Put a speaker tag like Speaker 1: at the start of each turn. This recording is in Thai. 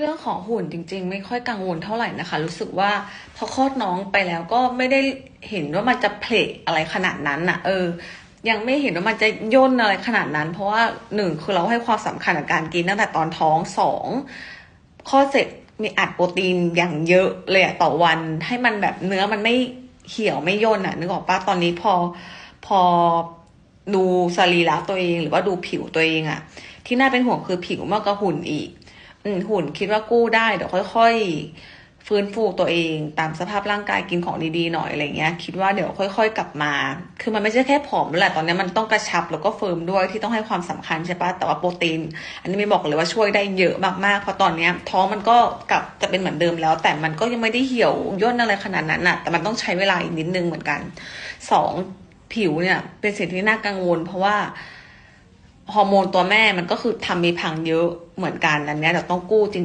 Speaker 1: เรื่องของหุ่นจริง ๆ ไม่ค่อยกังวลเท่าไหร่นะคะ รู้สึกว่าพอคลอดน้องไปแล้วก็ไม่ได้เห็นว่ามันจะเพลทอะไรขนาดนั้นน่ะเออ ยังไม่เห็นว่ามันจะย่นอะไรขนาดนั้น เพราะว่าหนึ่งคือเราให้ความสำคัญกับการกินตั้งแต่ตอนท้องสองข้อดเสร็จมีอัดโปรตีนอย่างเยอะเลยอะต่อวันให้มันแบบเนื้อมันไม่เหี่ยวไม่ย่นอะนึกออกปะตอนนี้พอพอดูสรีระตัวเองหรือว่าดูผิวตัวเองอะที่น่าเป็นห่วงคือผิวมากกว่าหุ่นอีก หุ่นคิดว่ากู้ได้เดี๋ยวค่อย ๆ ฟื้นฟูตัวเอง ตามสภาพร่างกายกินของดีๆหน่อยอะไรเงี้ย คิดว่าเดี๋ยวค่อย ๆ กลับมา คือมันไม่ใช่แค่ผอมแล้วแหละตอนนี้มันต้องกระชับแล้วก็เฟิร์มด้วยที่ต้องให้ความสำคัญใช่ปะแต่ว่าโปรตีน อันนี้ไม่บอกเลยว่าช่วยได้เยอะมากๆเพราะตอนนี้ท้องมันก็กลับจะเป็นเหมือนเดิมแล้ว แต่มันก็ยังไม่ได้เหี่ยวย่นอะไรขนาดนั้นน่ะแต่มันต้องใช้เวลาอีกนิดนึงเหมือนกันสองผิวเนี่ยเป็นสิ่งที่น่ากังวล เพราะว่า ฮอร์โมนตัวแม่มันก็คือทำมีพังเยอะเหมือนกันอันเนี้ยเราต้องกู้จริง